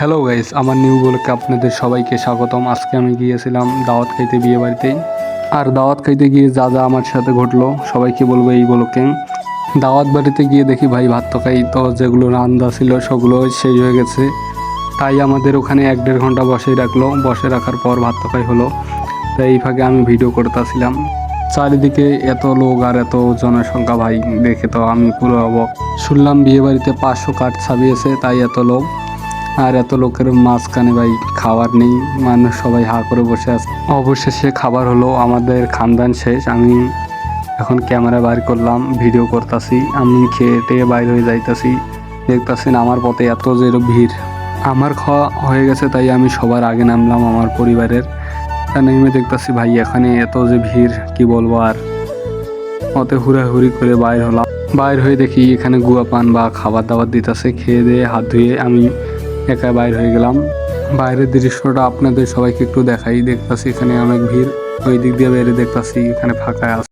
Hello guys আমার new বলকে আপনাদের সবাইকে স্বাগতম। আজকে আমি গিয়েছিলাম দাওয়াত খাইতে বিয়ে বাড়িতে। আর দাওয়াত খাইতে গিয়ে যা যা আমার সাথে ঘটলো সবাইকে বলব এই বলকে দাওয়াত বাড়িতে গিয়ে দেখি ভাই ভাত তো খাই, তো যেগুলো রান্দা ছিল সেগুলো শেষ হয়ে গেছে। তাই আমাদের ওখানে এক দেড় ঘণ্টা বসে রাখল। বসে রাখার পর ভাত তকাই হলো। তাই এই ফাঁকে আমি ভিডিও করতেছিলাম। চারিদিকে এত লোক আর এত জনসংখ্যা ভাই, দেখে তো আমি পুরো অবাক। শুনলাম বিয়ে বাড়িতে পাঁচশো কাঠ ছাপিয়েছে তাই এত লোক। আর এত লোকের মাঝখানে ভাই খাবার নেই, মানুষ সবাই হা করে বসে আছে। অবশেষে খাবার হলো আমাদের খানদান শেষ। আমি এখন ক্যামেরা বাইর করলাম, ভিডিও করতেছি, আমি খেয়ে টেয়ে বাইর হয়ে যাইতাছি। দেখতাছেন আমার পথে এত যে ভিড়। আমার খাওয়া হয়ে গেছে তাই আমি সবার আগে নামলাম আমার পরিবারের। তা নেমে দেখতাছি ভাই এখানে এত যে ভিড়, কি বলব আর। অতে হুড়াহুড়ি করে বাইর হলাম। বাইর হয়ে দেখি এখানে গুয়া পান বা খাবার দাবার দিতেছে, খেয়ে দিয়ে হাত ধুয়ে আমি একা বাইর হয়ে গেলাম। বাইরের দৃশ্যটা আপনাদের সবাইকে একটু দেখাই। দেখতেছি এখানে অনেক ভিড়। ওই দিক দিয়ে বাইরে দেখতেছি এখানে ফাঁকা আছে